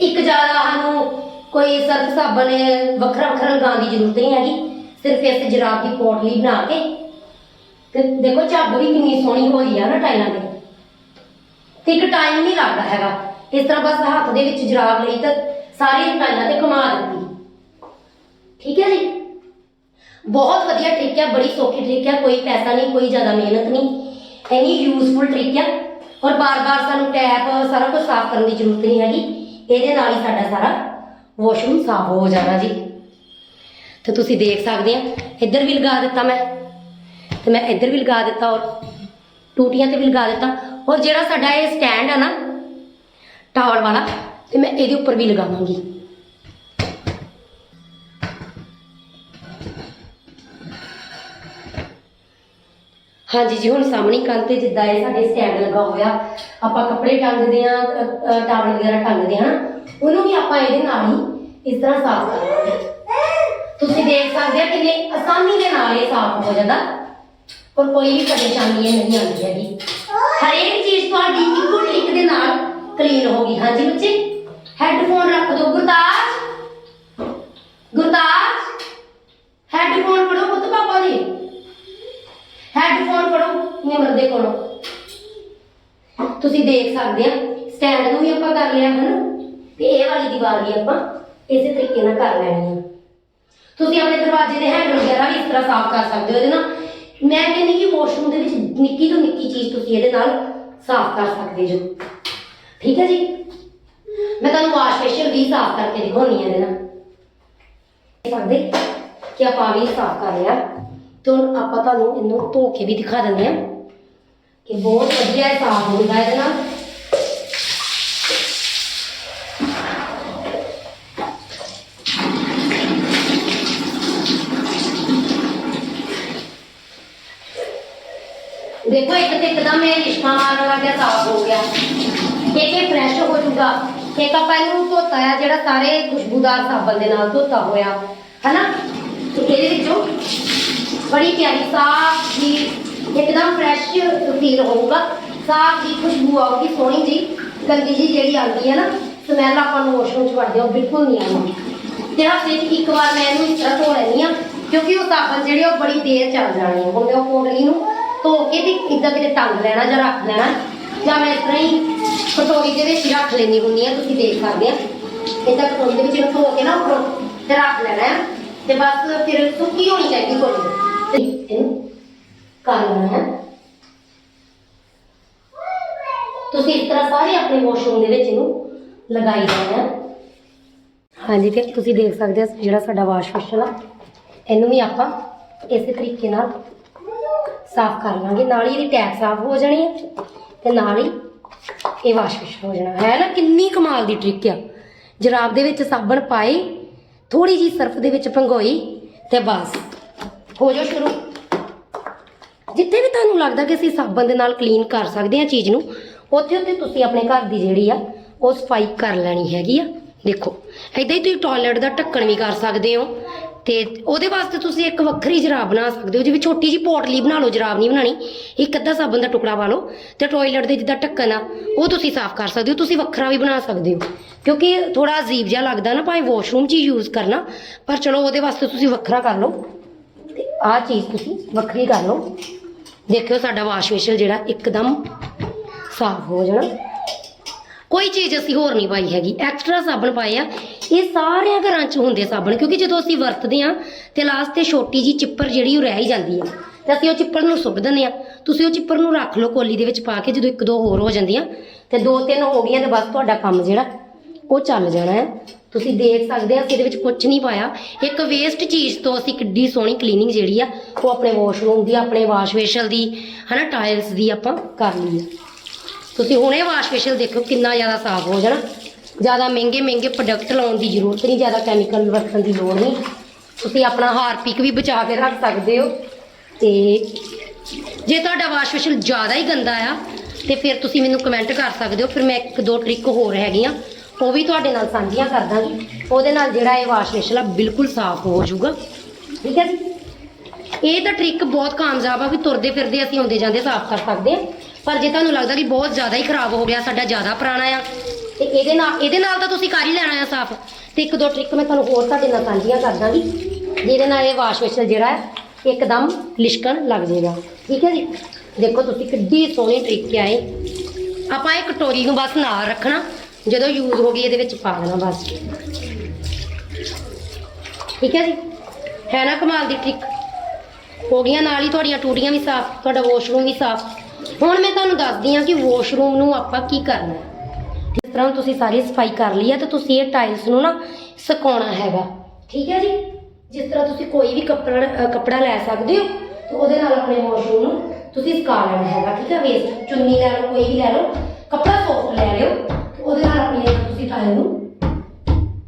ਇੱਕ ਜ਼ਿਆਦਾ ਸਾਨੂੰ ਕੋਈ ਸਰਫ ਸਾਬਣ, ਵੱਖਰਾ ਵੱਖਰਾ ਲਗਾਉਣ ਦੀ ਜ਼ਰੂਰਤ ਨਹੀਂ ਹੈਗੀ। ਸਿਰਫ ਇਸ ਜਰਾਬ ਦੀ ਪੋਟਲੀ ਬਣਾ ਕੇ। ਤੇ ਦੇਖੋ, ਝੱਗ ਵੀ ਕਿੰਨੀ ਸੋਹਣੀ ਹੋਈ ਆ ਨਾ ਟਾਈਲਾਂ ਤੇ ਤੇ ਇੱਕ ਟਾਈਮ ਨਹੀਂ ਲੱਗਦਾ ਹੈਗਾ। ਇਸ ਤਰ੍ਹਾਂ ਬਸ ਹੱਥ ਦੇ ਵਿੱਚ ਜਰਾਬ ਲਈ ਤਾਂ ਸਾਰੀ ਟਾਈਲਾਂ ਤੇ ਘੁਮਾ ਦਿੱਤੀ। ਠੀਕ ਹੈ ਜੀ? ਬਹੁਤ ਵਧੀਆ ਟ੍ਰਿਕ ਹੈ ਬੜੀ ਸੌਖੀ ਟ੍ਰਿਕ ਹੈ ਕੋਈ ਪੈਸਾ ਨਹੀਂ, ਕੋਈ ਜ਼ਿਆਦਾ ਮਿਹਨਤ ਨਹੀਂ। ਐਨੀ ਯੂਜ਼ਫੁਲ ਟ੍ਰਿਕ ਹੈ ਔਰ ਬਾਰ-ਬਾਰ ਸਾਨੂੰ ਟੈਪ ਸਾਰਾ ਕੁਝ ਸਾਫ਼ ਕਰਨ ਦੀ ਜ਼ਰੂਰਤ ਨਹੀਂ ਹੈਗੀ। ਇਹਦੇ ਨਾਲ ਹੀ ਸਾਡਾ ਸਾਰਾ ਵਾਸ਼ਰੂਮ ਸਾਫ਼ ਹੋ ਜਾਣਾ ਜੀ। ਤੇ ਤੁਸੀਂ ਦੇਖ ਸਕਦੇ ਆ, ਇੱਧਰ ਵੀ ਲਗਾ ਦਿੱਤਾ ਮੈਂ। ਤੇ ਮੈਂ ਇੱਧਰ ਵੀ ਲਗਾ ਦਿੱਤਾ ਔਰ ਟੂਟੀਆਂ ਤੇ ਵੀ ਲਗਾ ਦਿੱਤਾ। ਔਰ ਜਿਹੜਾ ਸਾਡਾ ਇਹ ਸਟੈਂਡ ਆ ਨਾ, ਟਾਵਲ ਵਾਲਾ, ਤੇ ਮੈਂ ਇਹਦੇ ਉੱਪਰ ਵੀ ਲਗਾਵਾਂਗੀ। ਹਾਂਜੀ ਜੀ, ਹੁਣ ਸਾਹਮਣੇ ਕੰਨ ਤੇ ਜਿੱਦਾਂ ਇਹ ਸਾਡੇ ਸਟੈਂਡ ਲੱਗਾ ਹੋਇਆ, ਆਪਾਂ ਕੱਪੜੇ ਟੰਗਦੇ ਆ ਟਾਵਲ ਵਗੈਰਾ ਟੰਗਦੇ ਆ ਉਹਨੂੰ ਵੀ ਆਪਾਂ ਇਹਦੇ ਨਾਲ ਹੀ ਇਸ ਤਰ੍ਹਾਂ ਸਾਫ਼ ਕਰ ਲਾਂਗੇ। ਤੁਸੀਂ ਦੇਖ ਸਕਦੇ ਆ ਕਿੰਨੇ ਆਸਾਨੀ ਦੇ ਨਾਲ ਇਹ ਸਾਫ਼ ਹੋ ਜਾਂਦਾ। ਔਰ ਕੋਈ ਵੀ ਪਰੇਸ਼ਾਨੀ ਇਹ ਨਹੀਂ ਆਉਂਦੀ ਹੈਗੀ ਹਰੇਕ ਚੀਜ਼ ਤੁਹਾਡੀ ਇੱਕੋ ਕਲਿੱਕ ਦੇ ਨਾਲ ਕਲੀਨ ਹੋਗੀ ਹਾਂਜੀ ਬੱਚੇ ਹੈੱਡਫੋਨ ਰੱਖ ਦਿਓ। ਗੁਰਦਾਸ ਗੁਰਦਾਸ ਹੈੱਡਫੋਨ ਫੜੋ ਪੁੱਤ ਪਾਪਾ ਦੇ ਹੈੱਡਫੋਨ ਫੜੋ, ਨਿਮਰ ਦੇ ਕੋਲੋਂ। ਤੁਸੀਂ ਦੇਖ ਸਕਦੇ ਆ, ਸਟੈਂਡ ਨੂੰ ਵੀ ਆਪਾਂ ਕਰ ਲਿਆ, ਹਨਾ? ਤੇ ਇਹ ਵਾਲੀ ਦੀਵਾਰ ਵੀ ਆਪਾਂ ਇਸੇ ਤਰੀਕੇ ਨਾਲ ਕਰ ਲੈਣੀ ਆ। ਤੁਸੀਂ ਆਪਣੇ ਦਰਵਾਜ਼ੇ ਦੇ ਹੈਂਡਲ ਵਗੈਰਾ ਵੀ ਇਸ ਤਰ੍ਹਾਂ ਸਾਫ਼ ਕਰ ਸਕਦੇ ਹੋ ਇਹਦੇ ਨਾਲ। ਮੈਂ ਕਹਿੰਦੀ ਕਿ ਵਾਸ਼ਰੂਮ ਦੇ ਵਿੱਚ ਨਿੱਕੀ ਤੋਂ ਨਿੱਕੀ ਚੀਜ਼ ਤੁਸੀਂ ਇਹਦੇ ਨਾਲ ਸਾਫ਼ ਕਰ ਸਕਦੇ ਜੋ। ਠੀਕ ਹੈ ਜੀ? ਮੈਂ ਤੁਹਾਨੂੰ ਵਾਸ਼ ਫੇਸ਼ੀਅਲ ਵੀ ਸਾਫ਼ ਕਰਕੇ ਦਿਖਾਉਣੀ ਹੈ ਇਹਦੇ ਨਾਲ। ਸਕਦੇ ਕਿ ਆਪਾਂ ਵੀ ਸਾਫ਼ ਕਰ ਲਿਆ। ਤੇ ਹੁਣ ਆਪਾਂ ਤੁਹਾਨੂੰ ਇਹਨੂੰ ਧੋ ਕੇ ਵੀ ਦਿਖਾ ਦਿੰਦੇ ਹਾਂ ਕਿ ਬਹੁਤ ਵਧੀਆ ਇਹ ਸਾਫ਼ ਹੁੰਦਾ ਇਹਦੇ ਨਾਲ। ਦੇਖੋ ਇੱਕ ਤੇ ਇੱਕਦਮ ਇਹ ਰਿਸ਼ਮਾ ਮਾਰਨ ਲੱਗ ਗਿਆ ਸਾਫ਼ ਹੋ ਗਿਆ। ਇੱਕ ਇਹ ਫਰੈਸ਼ ਹੋ ਜੂਗਾ ਇੱਕ ਆਪਾਂ ਇਹਨੂੰ ਧੋਤਾ ਆ, ਜਿਹੜਾ ਸਾਰੇ ਖੁਸ਼ਬੂਦਾਰ ਸਾਬਣ ਦੇ ਨਾਲ ਧੋਤਾ ਹੋਇਆ। ਹਨਾ? ਤੇ ਇਹਦੇ ਵਿੱਚੋਂ ਬੜੀ ਪਿਆਰੀ ਸਾਫ਼ ਜੀ ਇੱਕਦਮ ਫਰੈਸ਼ ਫੀਲ ਹੋਊਗਾ। ਸਾਫ਼ ਜੀ ਖੁਸ਼ਬੂ ਆਊਗੀ, ਸੋਹਣੀ ਜੀ, ਗੰਦੀ ਜੀ ਜਿਹੜੀ ਆਉਂਦੀ ਹੈ ਨਾ ਸਮੈਲ ਆਪਾਂ ਨੂੰ ਵਾਸ਼ਰੂਮ ਚ ਵੜਦੇ ਹੋ ਬਿਲਕੁਲ ਨਹੀਂ ਆਉਂਦੀ। ਤੇ ਹਫ਼ਤੇ 'ਚ ਇੱਕ ਵਾਰ ਮੈਂ ਇਹਨੂੰ ਇਸ ਤਰ੍ਹਾਂ ਧੋ ਲੈਂਦੀ ਆ ਕਿਉਂਕਿ ਉਹ ਸਾਬਣ ਜਿਹੜੇ ਉਹ ਬੜੀ ਦੇਰ ਚੱਲ ਜਾਣੀ ਹੈ ਹੁਣ ਮੈਂ ਉਹ ਕੋਟਲੀ ਨੂੰ ਧੋ ਕੇ ਤੇ ਇਦਾਂ ਕਿਤੇ ਟੰਗ ਲੈਣਾ ਜਾਂ ਰੱਖ ਲੈਣਾ, ਜਾਂ ਮੈਂ ਇਸ ਤਰ੍ਹਾਂ ਹੀ ਕਟੋਰੀ ਦੇ ਵਿੱਚ ਰੱਖ ਲੈਣੀ ਹੁੰਦੀ ਆ ਤੁਸੀਂ ਦੇਖ ਸਕਦੇ ਆ। ਇਦਾਂ ਕਟੋਰੀ ਦੇ ਵਿੱਚ ਇਹਨੂੰ ਧੋ ਕੇ ਨਾ ਉੱਪਰੋਂ ਤੇ ਰੱਖ ਲੈਣਾ ਹੈ, ਤੇ ਬਸ ਫਿਰ ਸੁੱਕੀ ਹੋਣੀ ਚਾਹੀਦੀ ਕੋਲੀ ਤੇ ਕਰ ਲੈਣਾ ਹੈ। ਤੁਸੀਂ ਇਸ ਤਰ੍ਹਾਂ ਸਾਰੇ ਆਪਣੇ ਵਾਸ਼ਰੂਮ ਦੇ ਵਿੱਚ ਇਹਨੂੰ ਲਗਾਈ ਜਾਣਾ ਹੈ। ਹਾਂਜੀ ਤੇ ਤੁਸੀਂ ਦੇਖ ਸਕਦੇ ਹੋ ਜਿਹੜਾ ਸਾਡਾ ਵਾਸ਼ ਬੇਸਿਨ ਆ, ਇਹਨੂੰ ਵੀ ਆਪਾਂ ਇਸੇ ਤਰੀਕੇ ਨਾਲ ਸਾਫ਼ ਕਰ ਲਾਂਗੇ। ਨਾਲ ਹੀ ਇਹਦੀ ਟੈਪ ਸਾਫ਼ ਹੋ ਜਾਣੀ ਹੈ ਤੇ ਨਾਲ ਹੀ ਇਹ ਵਾਸ਼ ਬੇਸਿਨ ਹੋ ਜਾਣਾ। ਹੈ ਨਾ, ਕਿੰਨੀ ਕਮਾਲ ਦੀ ਟ੍ਰਿਕ ਆ। ਜਰਾਬ ਦੇ ਵਿੱਚ ਸਾਬਣ ਪਾਈ ਥੋੜੀ ਜੀ ਸਰਫ ਦੇ ਵਿੱਚ ਭੰਗੋਈ ਤੇ ਬਸ। ਹੋ ਜਾਓ ਸ਼ੁਰੂ। ਜਿੱਥੇ ਵੀ ਤੁਹਾਨੂੰ ਲੱਗਦਾ ਕਿ ਅਸੀਂ ਸਾਬਣ ਦੇ ਨਾਲ ਕਲੀਨ ਕਰ ਸਕਦੇ ਹਾਂ ਚੀਜ਼ ਨੂੰ, ਉੱਥੇ ਉੱਥੇ ਤੁਸੀਂ ਆਪਣੇ ਘਰ ਦੀ ਜਿਹੜੀ ਆ, ਉਹ ਸਫ਼ਾਈ ਕਰ ਲੈਣੀ ਹੈਗੀ ਆ। ਦੇਖੋ, ਏਦਾਂ ਹੀ ਤੁਸੀਂ ਟਾਇਲਟ ਦਾ ਢੱਕਣ ਵੀ ਕਰ ਸਕਦੇ ਹੋ ਤੇ ਉਹਦੇ ਵਾਸਤੇ ਤੁਸੀਂ ਇੱਕ ਵੱਖਰੀ ਜਰਾਬ ਬਣਾ ਸਕਦੇ ਹੋ, ਜਿਵੇਂ ਛੋਟੀ ਜੀ ਪੋਟਲੀ ਬਣਾ ਲਓ, ਜਰਾਬ ਨਹੀਂ ਬਣਾਣੀ ਇੱਕ ਅੱਧਾ ਸਾਬਣ ਦਾ ਟੁਕੜਾ ਪਾ ਲਓ ਤੇ ਟਾਇਲਟ ਦੇ ਜਿੱਦਾਂ ਢੱਕਣ ਆ, ਉਹ ਤੁਸੀਂ ਸਾਫ਼ ਕਰ ਸਕਦੇ ਹੋ, ਤੁਸੀਂ ਵੱਖਰਾ ਵੀ ਬਣਾ ਸਕਦੇ ਹੋ। ਕਿਉਂਕਿ ਥੋੜਾ ਅਜੀਬ ਜਿਹਾ ਲੱਗਦਾ ਨਾ, ਭਾਵੇਂ ਵਾਸ਼ਰੂਮ 'ਚ ਹੀ ਯੂਜ਼ ਕਰਨਾ, ਪਰ ਚਲੋ ਉਹਦੇ ਵਾਸਤੇ ਤੁਸੀਂ ਵੱਖਰਾ ਕਰ ਲਓ। ਆਹ ਚੀਜ਼ ਤੁਸੀਂ ਵੱਖਰੀ ਕਰ ਲਓ। ਦੇਖਿਓ ਸਾਡਾ ਵਾਸ਼ ਬੇਸਿਨ ਜਿਹੜਾ ਇੱਕਦਮ ਸਾਫ਼ ਹੋ ਜਾਣਾ। ਕੋਈ ਚੀਜ਼ ਅਸੀਂ ਹੋਰ ਨਹੀਂ ਪਾਈ ਹੈਗੀ। ਐਕਸਟਰਾ ਸਾਬਣ ਪਾਏ ਆ। ਇਹ ਸਾਰਿਆਂ ਘਰਾਂ 'ਚ ਹੁੰਦੇ ਸਾਬਣ, ਕਿਉਂਕਿ ਜਦੋਂ ਅਸੀਂ ਵਰਤਦੇ ਆ ਤੇ ਲਾਸਟ ਤੇ ਛੋਟੀ ਜੀ ਚਿੱਪਰ ਜਿਹੜੀ ਉਹ ਰਹਿ ਹੀ ਜਾਂਦੀ ਆ। ਤੇ ਅਸੀਂ ਉਹ ਚਿੱਪਰ ਨੂੰ ਸੁੱਟ ਦਿੰਦੇ ਆ ਤੁਸੀਂ ਉਹ ਚਿੱਪਰ ਨੂੰ ਰੱਖ ਲਓ ਕੋਲੀ ਦੇ ਵਿੱਚ ਪਾ ਕੇ, ਜਦੋਂ ਇੱਕ ਦੋ ਹੋਰ ਹੋ ਜਾਂਦੀਆਂ, ਤੇ ਦੋ ਤਿੰਨ ਹੋ ਗਈਆਂ ਤੇ ਬਸ ਤੁਹਾਡਾ ਕੰਮ ਜਿਹੜਾ ਉਹ ਚੱਲ ਜਾਣਾ ਹੈ। ਤੁਸੀਂ ਦੇਖ ਸਕਦੇ ਆ, ਅਸੀਂ ਇਹਦੇ ਵਿੱਚ ਕੁਝ ਨਹੀਂ ਪਾਇਆ। ਇੱਕ ਵੇਸਟ ਚੀਜ਼ ਤੋਂ ਅਸੀਂ ਕਿੱਡੀ ਸੋਹਣੀ ਕਲੀਨਿੰਗ ਜਿਹੜੀ ਆ, ਉਹ ਆਪਣੇ ਵਾਸ਼ਰੂਮ ਦੀ, ਆਪਣੇ ਵਾਸ਼ ਫੇਸ਼ਲ ਦੀ, ਹਨਾ ਟਾਇਲਸ ਦੀ ਆਪਾਂ ਕਰ ਲਈ ਆ। ਤੁਸੀਂ ਹੁਣੇ ਵਾਸ਼ ਫੇਸ਼ੀਅਲ ਦੇਖੋ ਕਿੰਨਾ ਜ਼ਿਆਦਾ ਸਾਫ਼ ਹੋ ਜਾਣਾ। ਜ਼ਿਆਦਾ ਮਹਿੰਗੇ ਮਹਿੰਗੇ ਪ੍ਰੋਡਕਟ ਲਾਉਣ ਦੀ ਜ਼ਰੂਰਤ ਨਹੀਂ, ਜ਼ਿਆਦਾ ਕੈਮੀਕਲ ਵਰਤਣ ਦੀ ਲੋੜ ਨਹੀਂ। ਤੁਸੀਂ ਆਪਣਾ ਹਾਰਪਿਕ ਵੀ ਬਚਾ ਕੇ ਰੱਖ ਸਕਦੇ ਹੋ। ਤੇ ਜੇ ਤੁਹਾਡਾ ਵਾਸ਼ ਫੇਸ਼ੀਅਲ ਜ਼ਿਆਦਾ ਹੀ ਗੰਦਾ ਆ, ਤੇ ਫਿਰ ਤੁਸੀਂ ਮੈਨੂੰ ਕਮੈਂਟ ਕਰ ਸਕਦੇ ਹੋ। ਫਿਰ ਮੈਂ ਇੱਕ ਦੋ ਟ੍ਰਿਕ ਹੋਰ ਹੈਗੀਆਂ। ਉਹ ਵੀ ਤੁਹਾਡੇ ਨਾਲ ਸਾਂਝੀਆਂ ਕਰ ਦਾਂਗੀ ਉਹਦੇ ਨਾਲ ਜਿਹੜਾ ਇਹ ਵਾਸ਼ ਫੇਸ਼ੀਅਲ ਆ ਬਿਲਕੁਲ ਸਾਫ਼ ਹੋ ਜਾਊਗਾ। ਠੀਕ ਹੈ ਜੀ? ਇਹ ਤਾਂ ਟ੍ਰਿਕ ਬਹੁਤ ਕਾਮਯਾਬ ਆ ਵੀ ਤੁਰਦੇ ਫਿਰਦੇ ਅਸੀਂ ਆਉਂਦੇ ਜਾਂਦੇ ਸਾਫ਼ ਕਰ ਸਕਦੇ ਆ। ਪਰ ਜੇ ਤੁਹਾਨੂੰ ਲੱਗਦਾ ਕਿ ਬਹੁਤ ਜ਼ਿਆਦਾ ਹੀ ਖਰਾਬ ਹੋ ਗਿਆ, ਸਾਡਾ ਜ਼ਿਆਦਾ ਪੁਰਾਣਾ ਆ, ਤੇ ਇਹਦੇ ਨਾਲ ਇਹਦੇ ਨਾਲ ਤਾਂ ਤੁਸੀਂ ਕਰ ਹੀ ਲੈਣਾ ਆ ਸਾਫ਼। ਤੇ ਇੱਕ ਦੋ ਟ੍ਰਿਕ ਮੈਂ ਤੁਹਾਨੂੰ ਹੋਰ ਤੁਹਾਡੇ ਨਾਲ ਸਾਂਝੀਆਂ ਕਰ ਦਾਂਗੀ ਜਿਹਦੇ ਨਾਲ ਇਹ ਵਾਸ਼ ਬੇਸਿਨ ਜਿਹੜਾ ਹੈ, ਇੱਕਦਮ ਲਿਸ਼ਕਣ ਲੱਗ ਜਾਏਗਾ। ਠੀਕ ਹੈ ਜੀ? ਦੇਖੋ ਤੁਸੀਂ ਕਿੱਡੀ ਸੋਹਣੀ ਟ੍ਰਿਕ ਆ ਇਹ। ਆਪਾਂ ਇਹ ਕਟੋਰੀ ਨੂੰ ਬਸ ਨਾਲ ਰੱਖਣਾ। ਜਦੋਂ ਯੂਜ਼ ਹੋ ਗਈ ਇਹਦੇ ਵਿੱਚ ਪਾ ਦੇਣਾ ਬਸ। ਠੀਕ ਹੈ ਜੀ? ਹੈ ਨਾ ਕਮਾਲ ਦੀ ਟ੍ਰਿਕ ਹੋ ਗਈਆਂ ਨਾਲ ਹੀ ਤੁਹਾਡੀਆਂ ਟੂਟੀਆਂ ਵੀ ਸਾਫ਼, ਤੁਹਾਡਾ ਵਾਸ਼ਰੂਮ ਵੀ ਸਾਫ਼। ਹੁਣ ਮੈਂ ਤੁਹਾਨੂੰ ਦੱਸਦੀ ਹਾਂ ਕਿ ਵਾਸ਼ਰੂਮ ਨੂੰ ਆਪਾਂ ਕੀ ਕਰਨਾ ਹੈ। ਜਿਸ ਤਰ੍ਹਾਂ ਤੁਸੀਂ ਸਾਰੀ ਸਫ਼ਾਈ ਕਰ ਲਈ ਹੈ ਤਾਂ ਤੁਸੀਂ ਇਹ ਟਾਈਲਸ ਨੂੰ ਨਾ ਸੁਕਾਉਣਾ ਹੈਗਾ। ਠੀਕ ਹੈ ਜੀ? ਜਿਸ ਤਰ੍ਹਾਂ ਤੁਸੀਂ ਕੋਈ ਵੀ ਕੱਪੜਾ ਕੱਪੜਾ ਲੈ ਸਕਦੇ ਹੋ, ਤੇ ਉਹਦੇ ਨਾਲ ਆਪਣੇ ਵਾਸ਼ਰੂਮ ਨੂੰ ਤੁਸੀਂ ਸੁਕਾ ਲੈਣਾ ਹੈਗਾ। ਠੀਕ ਹੈ ਵੇਸਟ ਚੁੰਨੀ ਲੈ ਲਓ, ਕੋਈ ਵੀ ਲੈ ਲਓ। ਕੱਪੜਾ ਸੌਫਟ ਲੈ ਲਿਓ। ਉਹਦੇ ਨਾਲ ਆਪਣੀ ਇਹ ਤੁਸੀਂ ਟਾਇਲ ਨੂੰ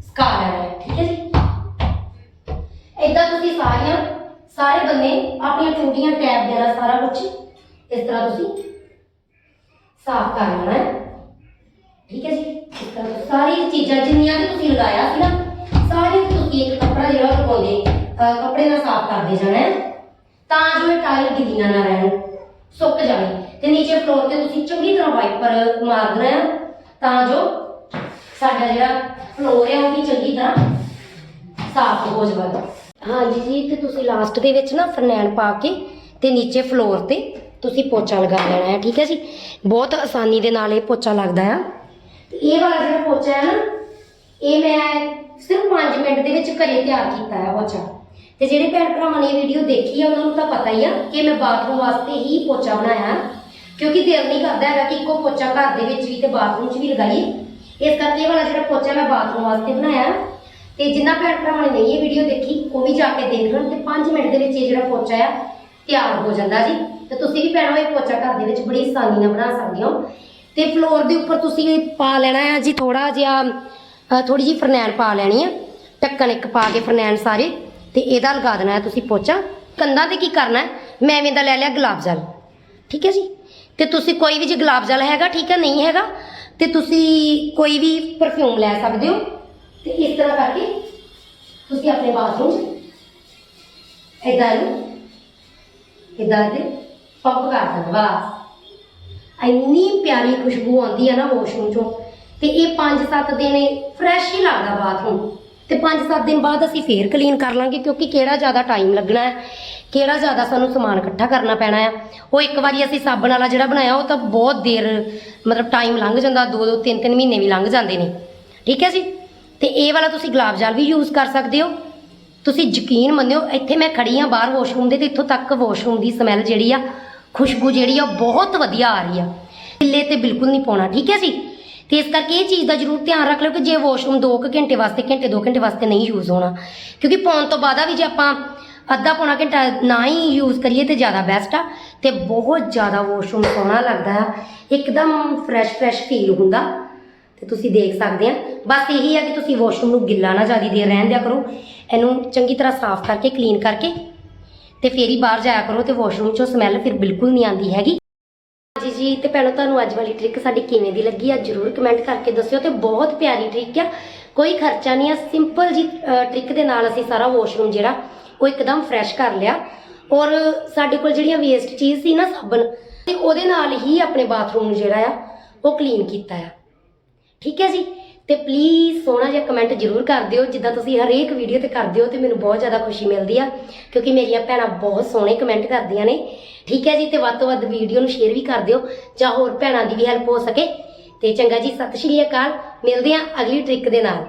ਸੁਕਾ ਲੈਣਾ ਹੈ, ਠੀਕ ਹੈ ਜੀ? ਇਦਾਂ ਤੁਸੀਂ ਸਾਰੀਆਂ, ਸਾਰੇ ਬੰਨੇ ਆਪਣੀਆਂ ਟੂਟੀਆਂ, ਟੈਬ ਵਗੈਰਾ ਸਾਰਾ ਕੁਝ ਇਸ ਤਰ੍ਹਾਂ ਤੁਸੀਂ ਸਾਫ਼ ਕਰ ਲੈਣਾ ਹੈ। ਠੀਕ ਹੈ ਜੀ? ਇਸ ਤਰ੍ਹਾਂ ਸਾਰੀ ਚੀਜ਼ਾਂ ਜਿੰਨੀਆਂ ਵੀ ਤੁਸੀਂ ਲਗਾਇਆ ਸੀ ਨਾ, ਸਾਰੀਆਂ ਤੁਸੀਂ ਇੱਕ ਕੱਪੜਾ ਜਿਹੜਾ ਲਗਾਉਂਦੇ ਕੱਪੜੇ ਨਾਲ ਸਾਫ਼ ਕਰਦੇ ਜਾਣਾ ਹੈ। ਤਾਂ ਜੋ ਇਹ ਟਾਇਲ ਗਿੱਲੀਆਂ ਨਾ ਰਹਿਣ, ਸੁੱਕ ਜਾਵੇ। ਤੇ ਨੀਚੇ ਫਲੋਰ ਤੇ ਤੁਸੀਂ ਚੰਗੀ ਤਰ੍ਹਾਂ ਵਾਈਪਰ ਮਾਰ ਦੇਣਾ ਹੈ। ਤਾਂ ਜੋ ਸਾਡਾ ਜਿਹੜਾ ਫਲੋਰ ਹੈ ਉਹ ਵੀ ਚੰਗੀ ਤਰ੍ਹਾਂ ਸਾਫ਼ ਹੋ ਜਾਵੇ। ਹਾਂਜੀ ਜੀ ਤੇ ਤੁਸੀਂ ਲਾਸਟ ਦੇ ਵਿੱਚ ਨਾ ਫਰਨੈਲ ਪਾ ਕੇ ਤੇ ਨੀਚੇ ਫਲੋਰ ਤੇ ਤੁਸੀਂ ਪੋਚਾ ਲਗਾ ਲੈਣਾ ਹੈ ਠੀਕ ਹੈ ਜੀ? ਬਹੁਤ ਆਸਾਨੀ ਦੇ ਨਾਲ ਇਹ ਪੋਚਾ ਲੱਗਦਾ ਆ। ਇਹ ਵਾਲਾ ਜਿਹੜਾ ਪੋਚਾ ਹੈ ਨਾ ਇਹ ਮੈਂ ਸਿਰਫ 5 ਮਿੰਟ ਦੇ ਵਿੱਚ ਘਰੇ ਤਿਆਰ ਕੀਤਾ ਹੈ ਪੋਚਾ। ਤੇ ਜਿਹੜੇ ਭੈਣ ਭਰਾਵਾਂ ਨੇ ਇਹ ਵੀਡੀਓ ਦੇਖੀ ਆ ਉਹਨਾਂ ਨੂੰ ਤਾਂ ਪਤਾ ਹੀ ਆ ਕਿ ਮੈਂ ਬਾਥਰੂਮ ਵਾਸਤੇ ਹੀ ਪੋਚਾ ਬਣਾਇਆ। ਹੈ। ਕਿਉਂਕਿ ਦਿਲ ਨਹੀਂ ਕਰਦਾ ਹੈਗਾ ਕਿ ਇੱਕੋ ਪੋਚਾ ਘਰ ਦੇ ਵਿੱਚ ਵੀ ਤੇ ਬਾਥਰੂਮ 'ਚ ਵੀ ਲਗਾਈਏ। ਇਸ ਕਰਕੇ ਇਹ ਵਾਲਾ ਜਿਹੜਾ ਪੋਚਾ ਮੈਂ ਬਾਥਰੂਮ ਵਾਸਤੇ ਬਣਾਇਆ। ਤੇ ਜਿੰਨਾ ਭੈਣ ਭਰਾਵਾਂ ਨੇ ਨਹੀਂ ਇਹ ਵੀਡੀਓ ਦੇਖੀ, ਉਹ ਵੀ ਜਾ ਕੇ ਦੇਖ ਲੈਣ ਤੇ 5 ਮਿੰਟ ਦੇ ਵਿੱਚ ਇਹ ਜਿਹੜਾ ਪੋਚਾ ਆ, ਤਿਆਰ ਹੋ ਜਾਂਦਾ ਜੀ। ਤੇ ਤੁਸੀਂ ਵੀ ਭੈਣੋ, ਇਹ ਪੋਚਾ ਘਰ ਦੇ ਵਿੱਚ ਬੜੀ ਆਸਾਨੀ ਨਾਲ ਬਣਾ ਸਕਦੇ ਹੋ। ਤੇ ਫਲੋਰ ਦੇ ਉੱਪਰ ਤੁਸੀਂ ਪਾ ਲੈਣਾ ਹੈ ਜੀ ਥੋੜਾ ਜਿਹਾ ਥੋੜੀ ਜਿਹੀ ਫਰਨੈਲ ਪਾ ਲੈਣੀ ਆ। ਢੱਕਣ ਇੱਕ ਪਾ ਕੇ ਫਰਨੈਲ ਸਾਰੇ। ਤੇ ਇਹਦਾ ਲਗਾ ਦੇਣਾ ਹੈ ਤੁਸੀਂ ਪੋਚਾ। ਕੰਧਾਂ ਤੇ ਕੀ ਕਰਨਾ ਹੈ? ਮੈਂ ਐਵੇਂ ਦਾ ਲੈ ਲਿਆ ਗੁਲਾਬ ਜਲ ਠੀਕ ਹੈ ਜੀ? ਤੇ ਤੁਸੀਂ ਕੋਈ ਵੀ ਜੇ ਗੁਲਾਬ ਜਲ ਹੈਗਾ, ਠੀਕ ਹੈ, ਨਹੀਂ ਹੈਗਾ, ਤੇ ਤੁਸੀਂ ਕੋਈ ਵੀ ਪਰਫਿਊਮ ਲੈ ਸਕਦੇ ਹੋ। ਤੇ ਇਸ ਤਰ੍ਹਾਂ ਕਰਕੇ ਤੁਸੀਂ ਆਪਣੇ ਬਾਥਰੂਮ 'ਚ ਇਦਾਂ ਇਹਨੂੰ ਇਦਾਂ ਦੇ ਪੰਪ ਕਰ ਦੇਣਾ ਬਸ। ਇੰਨੀ ਪਿਆਰੀ ਖੁਸ਼ਬੂ ਆਉਂਦੀ ਹੈ ਨਾ ਵਾਸ਼ਰੂਮ 'ਚੋਂ। ਤੇ ਇਹ 5-7 ਦਿਨ ਫਰੈਸ਼ ਹੀ ਲੱਗਦਾ ਬਾਥਰੂਮ ਤੇ 5-7 ਦਿਨ ਬਾਅਦ ਅਸੀਂ ਫੇਰ ਕਲੀਨ ਕਰ ਲਾਂਗੇ, ਕਿਉਂਕਿ ਕਿਹੜਾ ਜ਼ਿਆਦਾ ਟਾਈਮ ਲੱਗਣਾ ਹੈ? ਕਿਹੜਾ ਜ਼ਿਆਦਾ ਸਾਨੂੰ ਸਮਾਨ ਇਕੱਠਾ ਕਰਨਾ ਪੈਣਾ ਆ? ਉਹ ਇੱਕ ਵਾਰੀ ਅਸੀਂ ਸਾਬਣ ਵਾਲਾ ਜਿਹੜਾ ਬਣਾਇਆ, ਉਹ ਤਾਂ ਬਹੁਤ ਦੇਰ, ਮਤਲਬ ਟਾਈਮ ਲੰਘ ਜਾਂਦਾ 2-2 3-3 ਮਹੀਨੇ ਵੀ ਲੰਘ ਜਾਂਦੇ ਨੇ। ਠੀਕ ਹੈ ਜੀ? ਤੇ ਇਹ ਵਾਲਾ ਤੁਸੀਂ ਗੁਲਾਬ ਜਲ ਵੀ ਯੂਜ਼ ਕਰ ਸਕਦੇ ਹੋ। ਤੁਸੀਂ ਯਕੀਨ ਮੰਨਿਓ, ਇੱਥੇ ਮੈਂ ਖੜੀ ਆ ਬਾਹਰ ਵਾਸ਼ਰੂਮ ਦੇ ਤੇ ਇੱਥੋਂ ਤੱਕ ਵਾਸ਼ਰੂਮ ਦੀ ਸਮੈਲ ਜਿਹੜੀ ਆ, ਖੁਸ਼ਬੂ ਜਿਹੜੀ ਆ, ਉਹ ਬਹੁਤ ਵਧੀਆ ਆ ਰਹੀ ਆ। ਕਿੱਲੇ ਤੇ ਬਿਲਕੁਲ ਨਹੀਂ ਪਾਉਣਾ, ਠੀਕ ਹੈ ਜੀ? ਤੇ ਇਸ ਕਰਕੇ ਇਹ ਚੀਜ਼ ਦਾ ਜ਼ਰੂਰ ਧਿਆਨ ਰੱਖ ਲਿਓ ਕਿ ਜੇ ਵਾਸ਼ਰੂਮ 2 ਘੰਟੇ ਵਾਸਤੇ, ਘੰਟੇ 2 ਘੰਟੇ ਵਾਸਤੇ ਨਹੀਂ ਯੂਜ਼ ਹੋਣਾ। ਕਿਉਂਕਿ ਪਾਉਣ ਤੋਂ ਬਾਅਦ ਆ ਵੀ ਜੇ ਆਪਾਂ ਅੱਧਾ ਪੌਣਾ ਘੰਟਾ ਨਾ ਹੀ ਯੂਜ਼ ਕਰੀਏ ਤੇ ਜ਼ਿਆਦਾ ਬੈਸਟ ਆ ਤੇ ਬਹੁਤ ਜ਼ਿਆਦਾ ਵਾਸ਼ਰੂਮ ਸੋਹਣਾ ਲੱਗਦਾ ਆ। ਇੱਕਦਮ ਫਰੈਸ਼ ਫਰੈਸ਼ ਫੀਲ ਹੁੰਦਾ। ਤੇ ਤੁਸੀਂ ਦੇਖ ਸਕਦੇ ਆ। ਬਸ ਇਹੀ ਆ ਕਿ ਤੁਸੀਂ ਵਾਸ਼ਰੂਮ ਨੂੰ ਗਿੱਲਾ ਨਾ ਜ਼ਿਆਦਾ ਦੇਰ ਰਹਿਣ ਦਿਆ ਕਰੋ। ਇਹਨੂੰ ਚੰਗੀ ਤਰ੍ਹਾਂ ਸਾਫ਼ ਕਰਕੇ ਕਲੀਨ ਕਰਕੇ ਤੇ ਫੇਰ ਹੀ ਬਾਹਰ ਜਾਇਆ ਕਰੋ ਤੇ ਵਾਸ਼ਰੂਮ ਚੋਂ ਸਮੈਲ ਫਿਰ ਬਿਲਕੁਲ ਨਹੀਂ ਆਉਂਦੀ ਹੈਗੀ। ਜੀ ਜੀ, ਤੇ ਭੈਣੋ, ਤੁਹਾਨੂੰ ਅੱਜ ਵਾਲੀ ਟ੍ਰਿਕ ਸਾਡੀ ਕਿਵੇਂ ਦੀ ਲੱਗੀ ਆ ਜਰੂਰ ਕਮੈਂਟ ਕਰਕੇ ਦੱਸਿਓ ਤੇ ਬਹੁਤ ਪਿਆਰੀ ਟ੍ਰਿਕ ਆ। ਕੋਈ ਖਰਚਾ ਨਹੀਂ ਆ ਸਿੰਪਲ ਜੀ ਟ੍ਰਿਕ ਦੇ ਨਾਲ ਅਸੀਂ ਸਾਰਾ ਵਾਸ਼ਰੂਮ ਜਿਹੜਾ ਉਹ ਇੱਕਦਮ ਫਰੈਸ਼ ਕਰ ਲਿਆ। ਔਰ ਸਾਡੇ ਕੋਲ ਜਿਹੜੀਆਂ ਵੇਸਟ ਚੀਜ਼ ਸੀ ਨਾ ਸਾਬਣ, ਤੇ ਉਹਦੇ ਨਾਲ ਹੀ ਆਪਣੇ ਬਾਥਰੂਮ ਨੂੰ ਜਿਹੜਾ ਆ, ਉਹ ਕਲੀਨ ਕੀਤਾ ਆ। ਠੀਕ ਹੈ ਜੀ? ਤੇ ਪਲੀਜ਼ ਸੋਹਣਾ ਜਿਹਾ ਕਮੈਂਟ ਜ਼ਰੂਰ ਕਰ ਦਿਓ। ਜਿੱਦਾਂ ਤੁਸੀਂ ਹਰੇਕ ਵੀਡੀਓ ਤੇ ਕਰਦੇ ਹੋ ਤੇ ਮੈਨੂੰ ਬਹੁਤ ਜ਼ਿਆਦਾ ਖੁਸ਼ੀ ਮਿਲਦੀ ਆ, ਕਿਉਂਕਿ ਮੇਰੀਆਂ ਭੈਣਾਂ ਬਹੁਤ ਸੋਹਣੇ ਕਮੈਂਟ ਕਰਦੀਆਂ ਨੇ। ਠੀਕ ਹੈ ਜੀ? ਤੇ ਵੱਧ ਤੋਂ ਵੱਧ ਵੀਡੀਓ ਨੂੰ ਸ਼ੇਅਰ ਵੀ ਕਰ ਦਿਓ, ਜਾਂ ਹੋਰ ਭੈਣਾਂ ਦੀ ਵੀ ਹੈਲਪ ਹੋ ਸਕੇ। ਤੇ ਚੰਗਾ ਜੀ, ਸਤਿ ਸ਼੍ਰੀ ਅਕਾਲ। ਮਿਲਦੇ ਹਾਂ ਅਗਲੀ ਟ੍ਰਿਕ ਦੇ ਨਾਲ।